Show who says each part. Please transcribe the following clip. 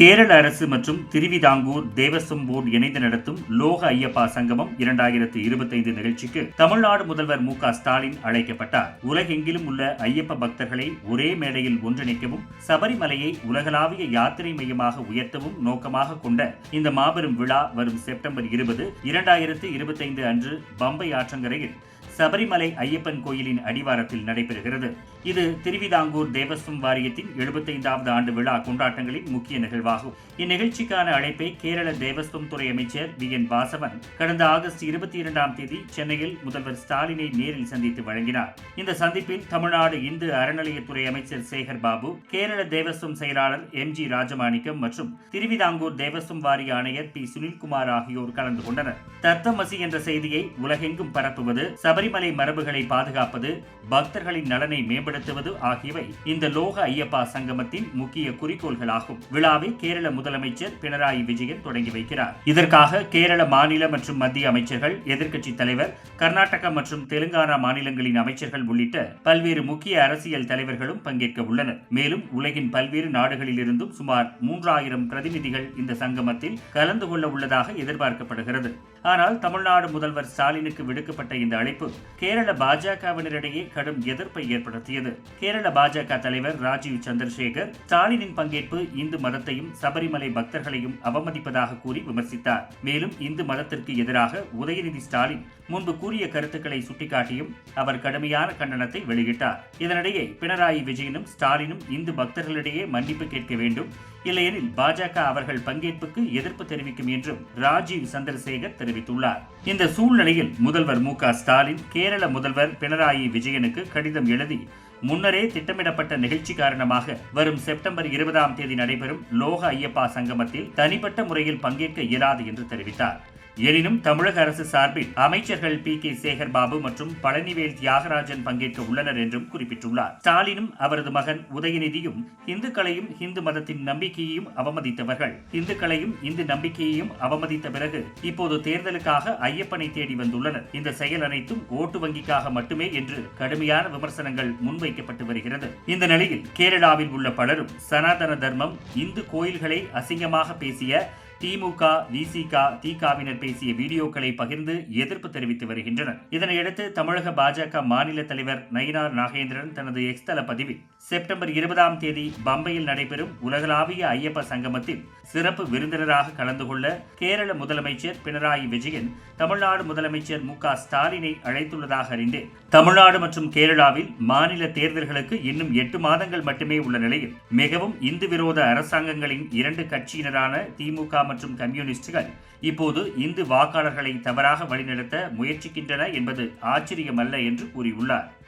Speaker 1: கேரள அரசு மற்றும் திருவிதாங்கூர் தேவஸ்வம் போர்டு இணைந்து நடத்தும் லோக ஐயப்பா சங்கமம் இரண்டாயிரத்து இருபத்தைந்து நிகழ்ச்சிக்கு தமிழ்நாடு முதல்வர் மு க ஸ்டாலின் அழைக்கப்பட்டார். உலகெங்கிலும் உள்ள ஐயப்ப பக்தர்களை ஒரே மேடையில் ஒன்றிணைக்கவும் சபரிமலையை உலகளாவிய யாத்திரை மையமாக உயர்த்தவும் நோக்கமாக கொண்ட இந்த மாபெரும் விழா வரும் செப்டம்பர் இருபது இரண்டாயிரத்து இருபத்தைந்து அன்று பம்பை ஆற்றங்கரையில் சபரிமலை ஐயப்பன் கோயிலின் அடிவாரத்தில் நடைபெறுகிறது. இது திருவிதாங்கூர் தேவஸ்வம் வாரியத்தின் எழுபத்தைந்தாவது ஆண்டு விழா கொண்டாட்டங்களின் முக்கிய நிகழ்வாகும். இந்நிகழ்ச்சிக்கான அழைப்பை கேரள தேவஸ்வம் துறை அமைச்சர் வி. என். வாசவன் கடந்த ஆகஸ்ட் இருபத்தி இரண்டாம் தேதி சென்னையில் முதல்வர் ஸ்டாலினை நேரில் சந்தித்து வழங்கினார். இந்த சந்திப்பில் தமிழ்நாடு இந்து அறநிலையத்துறை அமைச்சர் சேகர் பாபு கேரள தேவஸ்வம் செயலாளர் எம். ஜி. ராஜமாணிக்கம் மற்றும் திருவிதாங்கூர் தேவஸ்வம் வாரிய ஆணையர் பி. சுனில்குமார் ஆகியோர் கலந்து கொண்டனர். தத்தமசி என்ற செய்தியை உலகெங்கும் பரப்புவது சபரி சபரிமலை மரபுகளை பாதுகாப்பது பக்தர்களின் நலனை மேம்படுத்துவது ஆகியவை இந்த லோக ஐயப்பா சங்கமத்தின் முக்கிய குறிக்கோள்களாகும். விழாவை கேரள முதலமைச்சர் பினராயி விஜயன் தொடங்கி வைக்கிறார். இதற்காக கேரள மாநில மற்றும் மத்திய அமைச்சர்கள் எதிர்க்கட்சி தலைவர் கர்நாடகா மற்றும் தெலுங்கானா மாநிலங்களின் அமைச்சர்கள் உள்ளிட்ட பல்வேறு முக்கிய அரசியல் தலைவர்களும் பங்கேற்க உள்ளனர். மேலும் உலகின் பல்வேறு நாடுகளிலிருந்தும் சுமார் மூன்றாயிரம் பிரதிநிதிகள் இந்த சங்கமத்தில் கலந்து கொள்ள உள்ளதாக எதிர்பார்க்கப்படுகிறது. ஆனால் தமிழ்நாடு முதல்வர் ஸ்டாலினுக்கு விடுக்கப்பட்ட இந்த அழைப்பு கேரள பாஜகவினரிடையே கடும் எதிர்ப்பை ஏற்படுத்தியது. கேரள பாஜக தலைவர் ராஜீவ் சந்திரசேகர் ஸ்டாலினின் பங்கேற்பு இந்து மதத்தையும் சபரிமலை பக்தர்களையும் அவமதிப்பதாக கூறி விமர்சித்தார். மேலும் இந்து மதத்திற்கு எதிராக உதயநிதி ஸ்டாலின் முன்பு கூறிய கருத்துக்களை சுட்டிக்காட்டியும் அவர் கடுமையான கண்டனத்தை வெளியிட்டார். இதனிடையே பினராயி விஜயனும் ஸ்டாலினும் இந்து பக்தர்களிடையே மன்னிப்பு கேட்க வேண்டும். இல்லையெனில் பாஜக அவர்கள் பங்கேற்புக்கு எதிர்ப்பு தெரிவிக்கும் என்றும் ராஜீவ் சந்திரசேகர் தெரிவித்துள்ளார். இந்த சூழ்நிலையில் முதல்வர் மு ஸ்டாலின் கேரள முதல்வர் பினராயி விஜயனுக்கு கடிதம் எழுதி முன்னரே திட்டமிடப்பட்ட நிகழ்ச்சி காரணமாக வரும் செப்டம்பர் இருபதாம் தேதி நடைபெறும் லோக ஐயப்பா சங்கமத்தில் தனிப்பட்ட முறையில் பங்கேற்க இயலாது என்று தெரிவித்தார். எனினும் தமிழக அரசு சார்பில் அமைச்சர்கள் பி கே சேகர் பாபு மற்றும் பழனிவேல் தியாகராஜன் பங்கேற்க உள்ளனர் என்றும் குறிப்பிட்டுள்ளார். ஸ்டாலினும் அவரது மகன் உதயநிதியும் இந்துக்களையும் இந்து மதத்தின் நம்பிக்கையையும் அவமதித்தவர்கள். இந்துக்களையும் இந்து நம்பிக்கையையும் அவமதித்த பிறகு இப்போது தேர்தலுக்காக ஐயப்பனை தேடி வந்துள்ளனர். இந்த செயல் அனைத்தும் ஓட்டு வங்கிக்காக மட்டுமே என்று கடுமையான விமர்சனங்கள் முன்வைக்கப்பட்டு வருகிறது. இந்த நிலையில் கேரளாவில் உள்ள பலரும் சனாதன தர்மம் இந்து கோயில்களை அசிங்கமாக பேசிய திமுக விசிக திகாவினர் பேசிய வீடியோக்களை பகிர்ந்து எதிர்ப்பு தெரிவித்து வருகின்றனர். இதனையடுத்து தமிழக பாஜக மாநில தலைவர் நயினார் நாகேந்திரன் தனது எக்ஸ் தள பதிவில் செப்டம்பர் இருபதாம் தேதி பம்பையில் நடைபெறும் உலகளாவிய ஐயப்ப சங்கமத்தில் சிறப்பு விருந்தினராக கலந்து கொள்ள கேரள முதலமைச்சர் பினராயி விஜயன் தமிழ்நாடு முதலமைச்சர் மு க ஸ்டாலினை அழைத்துள்ளதாக அறிந்தேன் தமிழ்நாடு மற்றும் கேரளாவில் மாநில தேர்தல்களுக்கு இன்னும் எட்டு மாதங்கள் மட்டுமே உள்ள நிலையில் மிகவும் இந்து விரோத அரசாங்கங்களின் இரண்டு கட்சியினரான திமுக மற்றும் கம்யூனிஸ்டுகள் இப்போது இந்து வாக்காளர்களை தவறாக வழிநடத்த முயற்சிக்கின்றன என்பது ஆச்சரியமல்ல என்று கூறியுள்ளார்.